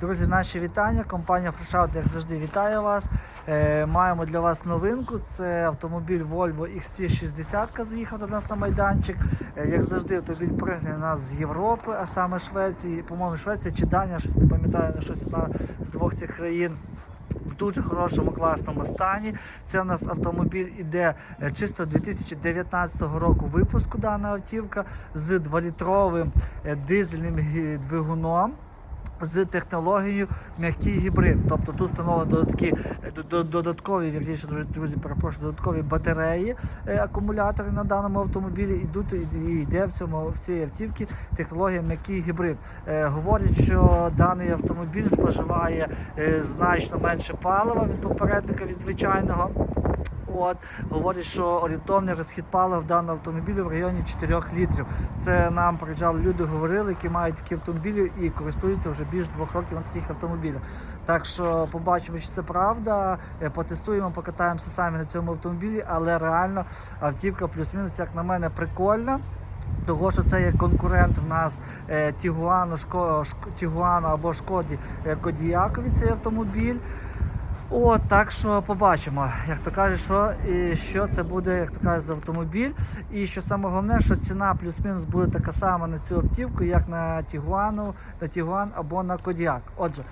Друзі, наші вітання. Компанія FreshOut, як завжди, вітає вас. Е, маємо для вас новинку. Це автомобіль Volvo XC60 заїхав до нас на майданчик. Е, як завжди, автомобіль пригне нас з Європи, а саме Швеції. По-моєму, Швеція чи Данія, щось не пам'ятаю, на щось одна з двох цих країн. В дуже хорошому класному стані. Це у нас автомобіль іде е, чисто 2019 року випуску дана автівка з 2-літровим е, дизельним двигуном. З технологією м'який гібрид, тобто тут встановлені додатки, е, до- додаткові, вірніше, друзі, перепрошую, додаткові батареї, е, акумулятори на даному автомобілі. Ідуть і йде в цьому в цій автівці технологія м'який гібрид. Е, говорять, що даний автомобіль споживає значно менше палива від попередника від звичайного. От говорять, що орієнтовний розхід палива в даному в районі 4 літрів. Це нам приїжджали люди, говорили, які мають такі автомобілі і користуються вже більш двох років на таких автомобілях. Так що побачимо, чи це правда. Е, Потестуємо, покатаємося самі на цьому автомобілі, але реально автівка плюс-мінус, як на мене, прикольна. Того, що це є конкурент в нас е, Тігуану, Шко, Шк- Тігуану або Шкоді е, Кодіякові цей автомобіль. От, так що побачимо, як то кажуть, що, що це буде, як то кажуть, за автомобіль. І що саме головне, що ціна плюс-мінус буде така сама на цю автівку, як на Тігуану, на Тігуан або на Кодіак. Отже,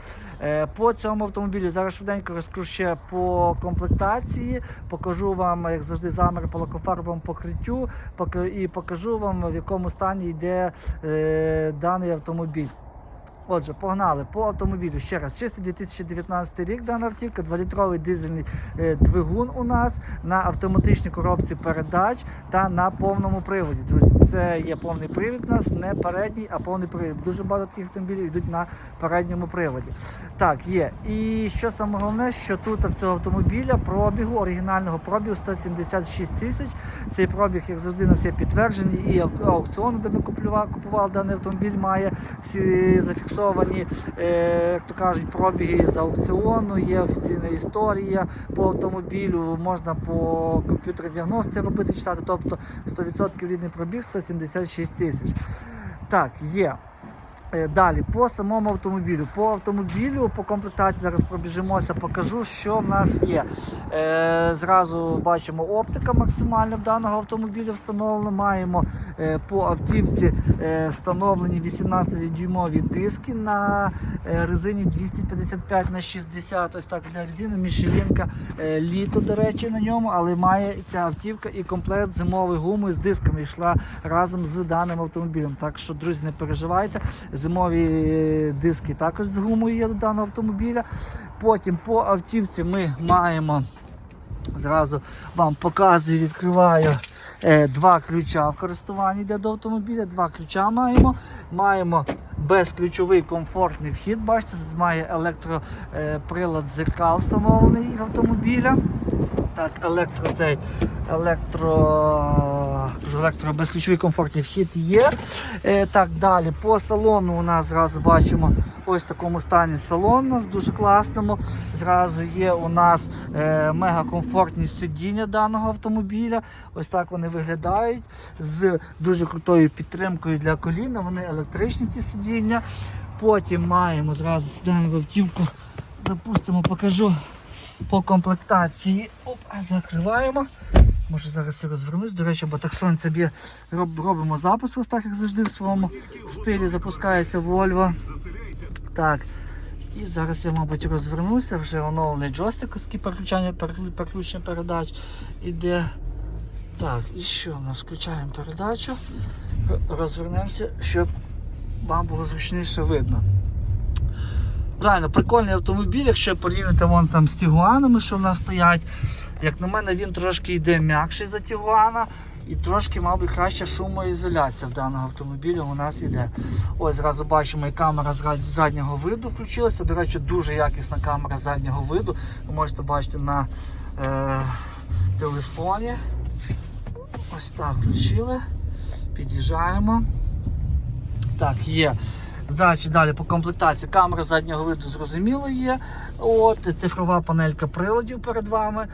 е, по цьому автомобілю зараз швиденько розкажу ще по комплектації, покажу вам, як завжди, заміри по лакофарбовому покриттю, і покажу вам, в якому стані йде е, даний автомобіль. Отже, погнали по автомобілю. Ще раз, чистий 2019 рік дана автівка, 2-літровий дизельний е, двигун у нас на автоматичній коробці передач та на повному приводі. Друзі, це є повний привід у нас, не передній, а повний привід. Дуже багато таких автомобілів йдуть на передньому приводі. Так, є. І що саме головне, що тут в цього автомобіля пробігу, оригінального пробігу 176 тисяч. Цей пробіг, як завжди, у нас є підтверджений, і аукціон, де ми купували, купували даний автомобіль, має всі зафіксовані, е, як то кажуть, пробіги з аукціону, є офіційна історія по автомобілю, можна по комп'ютерній діагностиці робити, читати, тобто 100% рідний пробіг 176 тисяч. Так, є. Е, Далі, по самому автомобілю. По автомобілю, по комплектації зараз пробіжимося, покажу, що в нас є. Е, зразу бачимо оптика максимальна даного автомобіля встановлена. Маємо е, по автівці е, встановлені 18-дюймові диски на е, резині 255 на 60 Ось так для резини. Мішелінка е, літо, до речі, на ньому, але має ця автівка і комплект зимової гуми з дисками йшла разом з даним автомобілем. Так що, друзі, не переживайте. Зимові диски також з гумою є до даного автомобіля. Потім по автівці ми маємо зразу вам показую, відкриваю. е, Два ключа в користуванні йде до автомобіля, два ключа маємо. Маємо безключовий комфортний вхід. Бачите, має електроприлад дзеркал встановлений автомобіля. Так, електро цей електро, електро комфортний вхід є. Е, так, далі по салону у нас зразу бачимо ось в такому стані салон у нас дуже класному. Зразу є у нас е, мега комфортні сидіння даного автомобіля. Ось так вони виглядають з дуже крутою підтримкою для коліна. Вони електричні ці сидіння. Потім маємо зразу сідаємо в автівку, запустимо, покажу по комплектації. Оп, закриваємо. Може зараз я розвернусь. До речі, бо так сонце б'є. Роб, робимо запис, ось так як завжди в своєму стилі запускається Volvo. Так. І зараз я, мабуть, розвернуся, вже оновлений джойстик, переключення, переключення передач іде. Так, і що у нас? Включаємо передачу, розвернемося, щоб вам було зручніше видно. Реально, прикольний автомобіль, якщо порівняти вон там з Тігуанами, що в нас стоять. Як на мене, він трошки йде м'якший за Тігуана і трошки, мабуть, краща шумоізоляція в даного автомобіля у нас іде. Ось зразу бачимо, і камера заднього виду включилася. До речі, дуже якісна камера заднього виду. Ви можете бачити на е, телефоні. Ось так включили. Під'їжджаємо. Так, є. Далі, далі по комплектації камера заднього виду зрозуміло є. От, цифрова панелька приладів перед вами.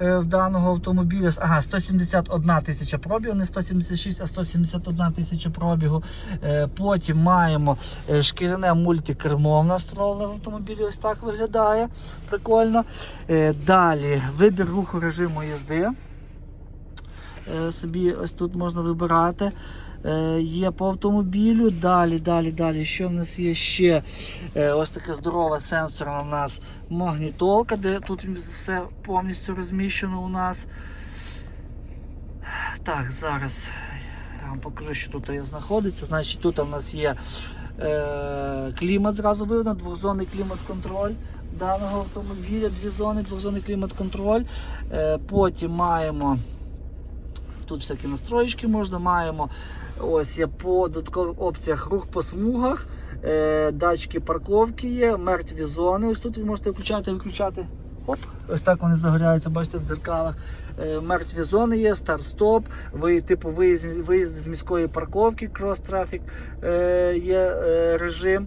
е, в даного автомобіля. Ага, 171 тисяча пробігу, не 176, а 171 тисяча пробігу. Е, Потім маємо е, шкіряне мультикермо в встановлене в автомобілі. Ось так виглядає. Прикольно. Е, Далі вибір руху режиму їзди. Е, Собі ось тут можна вибирати. Е, Є по автомобілю. Далі, далі, далі. Що в нас є ще? Е, Ось така здорова сенсорна у нас магнітолка, де тут все повністю розміщено у нас. Так, зараз я вам покажу, що тут знаходиться. Значить, тут у нас є е, клімат, зразу видно, двохзонний клімат-контроль даного автомобіля, дві зони, двохзонний клімат-контроль. Е, потім маємо тут всякі настроєчки можна, маємо ось є по додаткових опціях рух по смугах, е, датчики парковки є, мертві зони. Ось тут ви можете включати і виключати. Оп, ось так вони загоряються, бачите, в дзеркалах. Е, мертві зони є, старт-стоп, ви, типу виїзд, виїзд з міської парковки, крос-трафік е, є е, режим.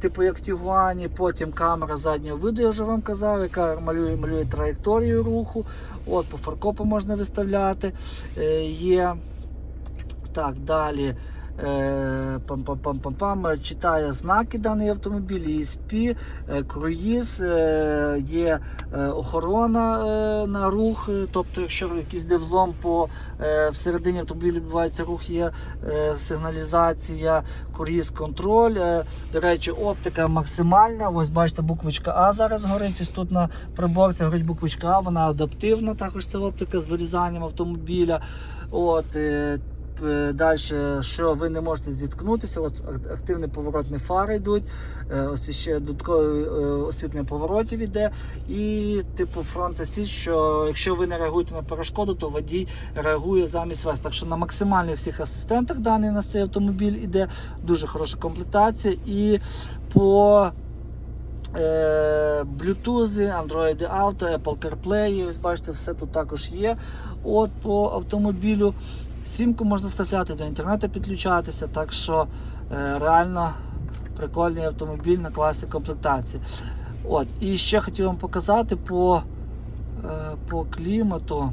Типу як в Тігуані, потім камера заднього виду, я вже вам казав, яка малює, малює траєкторію руху. От, по фаркопу можна виставляти. Е, є так, далі. Е, пам-пам-пам-пам-пам, читає знаки даний автомобіль, ESP, е, круїз, е, є е, охорона е, на рух, е, тобто, якщо якийсь де взлом по е, всередині автомобіля відбувається рух, є е, сигналізація, круїз контроль. Е, до речі, оптика максимальна. Ось бачите, буквочка А зараз горить. Ось тут на приборці горить буквочка А, вона адаптивна, також це оптика з вирізанням автомобіля. От, е, Далі, що ви не можете зіткнутися, от активні поворотні фари йдуть, е, освіщає додаткове е, освітлення поворотів іде. І типу фронт асіст, що якщо ви не реагуєте на перешкоду, то водій реагує замість вас. Так що на максимальних всіх асистентах даний у нас цей автомобіль іде дуже хороша комплектація. І по е, Bluetooth, Android Auto, Apple CarPlay, ось бачите, все тут також є. От по автомобілю. Сімку можна вставляти до інтернету підключатися, так що е, реально прикольний автомобіль на класі комплектації. От, І ще хотів вам показати по, е, по клімату.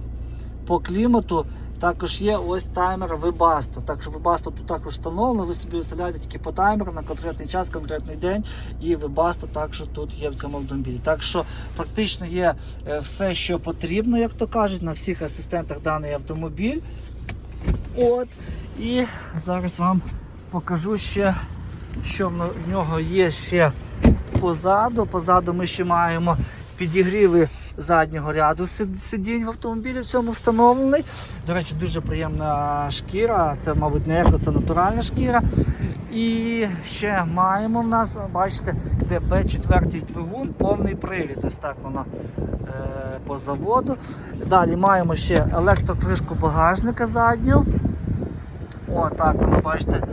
По клімату також є ось таймер Webasto. Так що Webasto тут також встановлено, ви собі виставляєте тільки по таймеру на конкретний час, конкретний день. І Webasto також тут є в цьому автомобілі. Так що практично є е, все, що потрібно, як то кажуть, на всіх асистентах даний автомобіль. От. І зараз вам покажу ще, що в нього є ще позаду. Позаду ми ще маємо підігріви заднього ряду сидінь в автомобілі в цьому встановлений. До речі, дуже приємна шкіра. Це, мабуть, не еко, це натуральна шкіра. І ще маємо в нас, бачите, де Б4 двигун, повний привід. Ось так воно е, по заводу. Далі маємо ще електрокришку багажника задню. О, так воно, бачите,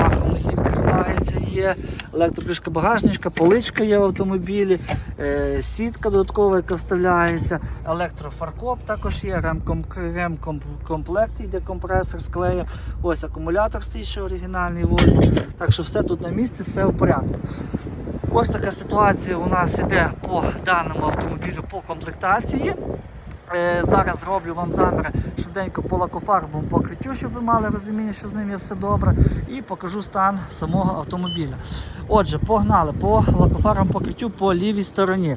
махом ноги відкривається, є електрокришка багажничка, поличка є в автомобілі, е, сітка додаткова, яка вставляється, електрофаркоп також є, ремкомплект, йде компресор з. Ось акумулятор стоїть ще оригінальний Volvo. Так що все тут на місці, все в порядку. Ось така ситуація у нас іде по даному автомобілю по комплектації. Е, Зараз роблю вам заміри швиденько по лакофарбовому покриттю, щоб ви мали розуміння, що з ним є все добре, і покажу стан самого автомобіля. Отже, погнали по лакофарбовому покриттю по лівій стороні.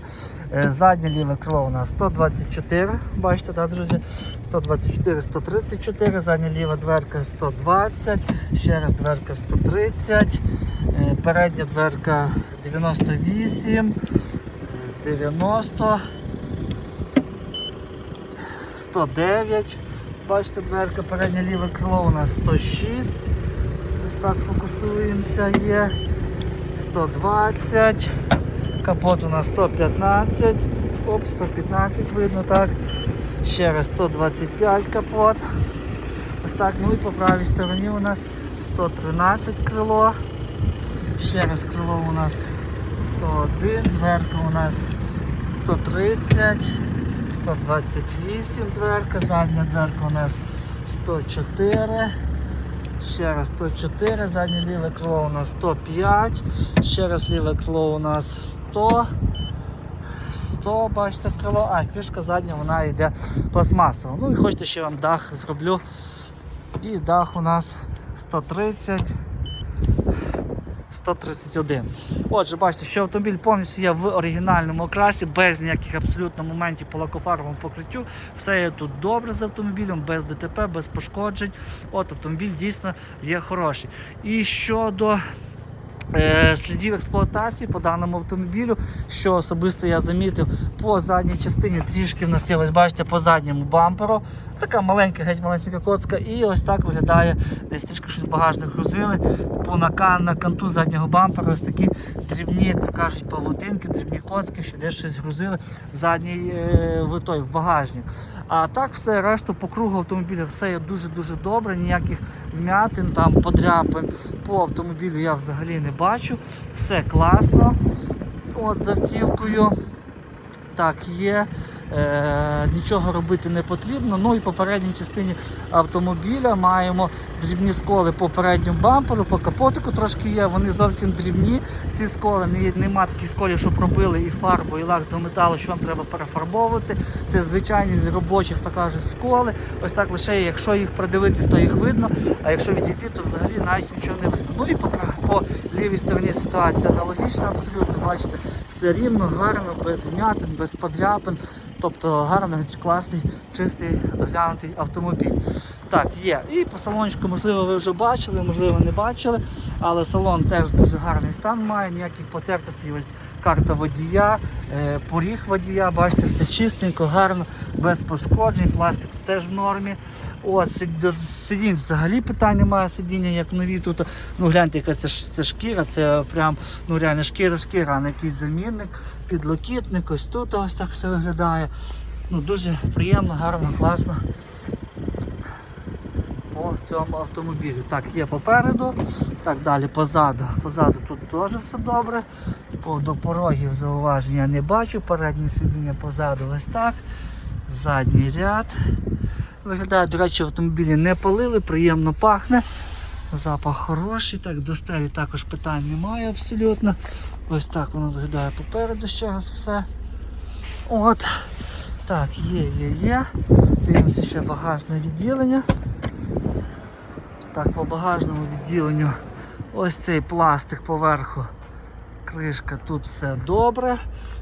Е, Заднє ліве крило у нас 124, бачите, так, друзі? 124, 134, задня ліва дверка 120, ще раз дверка 130, е, передня дверка 98, 90. 109. Бачите, дверка переднє ліве крило у нас 106. Ось так фокусуємося, є. 120. Капот у нас 115. Оп, 115 видно так. Ще раз 125 капот. Ось так. Ну і по правій стороні у нас 113 крило. Ще раз крило у нас 101, дверка у нас 130. 128 дверка, задня дверка у нас 104. Ще раз 104, заднє ліве крило у нас 105. Ще раз ліве крило у нас 100. 100, бачите, крило, а кришка задня вона йде пластмасова. Ну і хочете ще вам дах зроблю. І дах у нас 130. 131. Отже, бачите, що автомобіль повністю є в оригінальному окрасі, без ніяких абсолютно моментів по лакофарбовому покриттю. Все є тут добре з автомобілем, без ДТП, без пошкоджень. От автомобіль дійсно є хороший. І щодо е, слідів експлуатації по даному автомобілю, що особисто я замітив, по задній частині трішки в нас є, ось бачите, по задньому бамперу. Така маленька, геть маленька коцка, і ось так виглядає, десь трішки щось багажник грузили. По на, на канту заднього бампера ось такі дрібні, як то кажуть, павутинки, дрібні коцки, що десь щось грузили в задній е, в той, в багажник. А так все, решту по кругу автомобіля все є дуже-дуже добре, ніяких вмятин, там подряпин по автомобілю я взагалі не бачу. Все класно. От з автівкою. Так, є. Е, нічого робити не потрібно. Ну і по передній частині автомобіля маємо дрібні сколи по передньому бамперу, по капотику трошки є. Вони зовсім дрібні. Ці сколи не, нема таких сколів, що пробили і фарбу, і лак до металу, що вам треба перефарбовувати. Це звичайні з робочих, то кажуть, сколи. Ось так лише, якщо їх придивитись, то їх видно. А якщо відійти, то взагалі навіть нічого не видно. Ну і по, по лівій стороні ситуація аналогічна, абсолютно бачите, все рівно, гарно, без вмятин, без подряпин. Тобто гарний, класний, чистий, доглянутий автомобіль. Так, є. І по салончику, можливо, ви вже бачили, можливо, не бачили, але салон теж дуже гарний стан має, ніяких потертостей. Ось карта водія, е, поріг водія, бачите, все чистенько, гарно, без пошкоджень, пластик теж в нормі. От, сидінь взагалі питань немає сидіння, як нові тут. Ну гляньте, яка це, це шкіра, це прям ну реально шкіра-шкіра, а не якийсь замінник, підлокітник, ось тут ось так все виглядає. Ну Дуже приємно, гарно, класно по цьому автомобілю. Так, є попереду, так далі позаду. Позаду тут теж все добре. По, до порогів зауваження не бачу. Переднє сидіння позаду ось так. Задній ряд. Виглядає, до речі, автомобілі не палили, приємно пахне. Запах хороший. Так, до стелі також питань немає абсолютно. Ось так воно виглядає попереду ще раз все. От. Так, є, є, є. Дивимося ще багажне відділення. Так, по багажному відділенню ось цей пластик поверху. Кришка, тут все добре.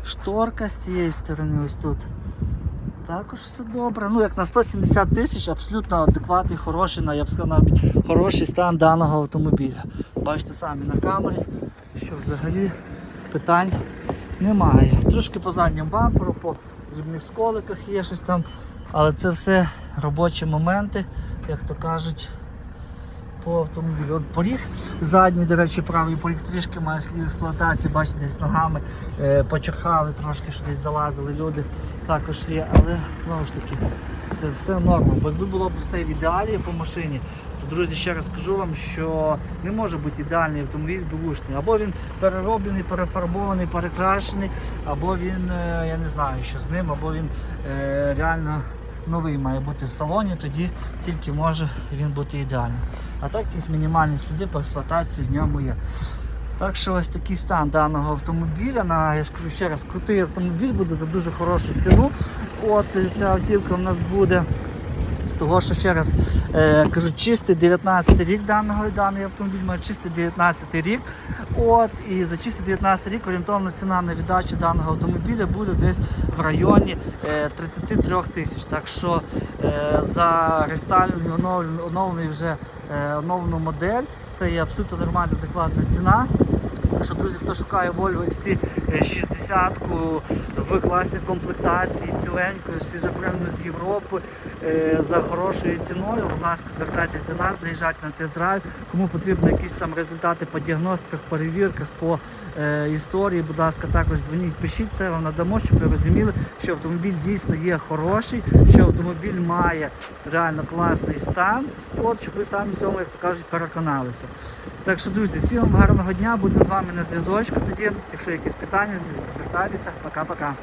Шторка з цієї сторони ось тут. Також все добре. Ну, як на 170 тисяч, абсолютно адекватний, хороший, я б сказав, навіть хороший стан даного автомобіля. Бачите самі на камері, що взагалі питань немає. Трошки по задньому бамперу, по дрібних сколиках є щось там, але це все робочі моменти, як то кажуть, по автомобілю. От поріг задній, до речі, правий поріг трішки має слід експлуатації, бачите, десь ногами е, почерхали трошки, що десь залазили люди. Також є, але знову ж таки, це все норма. Бо якби було б все в ідеалі по машині, то друзі, ще раз скажу вам, що не може бути ідеальний автомобіль бушний. Або він перероблений, перефарбований, перекрашений, або він, е, я не знаю, що з ним, або він е, реально новий має бути в салоні, тоді тільки може він бути ідеальним. А так якісь мінімальні сліди по експлуатації в ньому є. Так що ось такий стан даного автомобіля. На, я скажу ще раз, крутий автомобіль буде за дуже хорошу ціну. От ця автівка у нас буде. Того, що ще раз е, кажу, чистий 19 рік даного даний автомобіль має чистий 19 рік. От, і за чистий 19 рік орієнтовна ціна на віддачу даного автомобіля буде десь в районі е, 33 тисяч. Так що е, за рестайлінг оновлений, вже е, оновлену модель, це є абсолютно нормальна адекватна ціна. Так друзі, хто шукає Volvo XC60 в класі комплектації, ціленькою, свіжопригнану з Європи е, за хорошою ціною, будь ласка, звертайтесь до нас, заїжджайте на тест-драйв. Кому потрібні якісь там результати по діагностиках, перевірках, по е, історії, будь ласка, також дзвоніть, пишіть це вам надамо, щоб ви розуміли, що автомобіль дійсно є хороший, що автомобіль має реально класний стан. От щоб ви самі в цьому, як то кажуть, переконалися. Так що, друзі, всім вам гарного дня, будемо з вами на зв'язочку. Тоді, якщо якісь питання, звертайтеся. Пока-пока.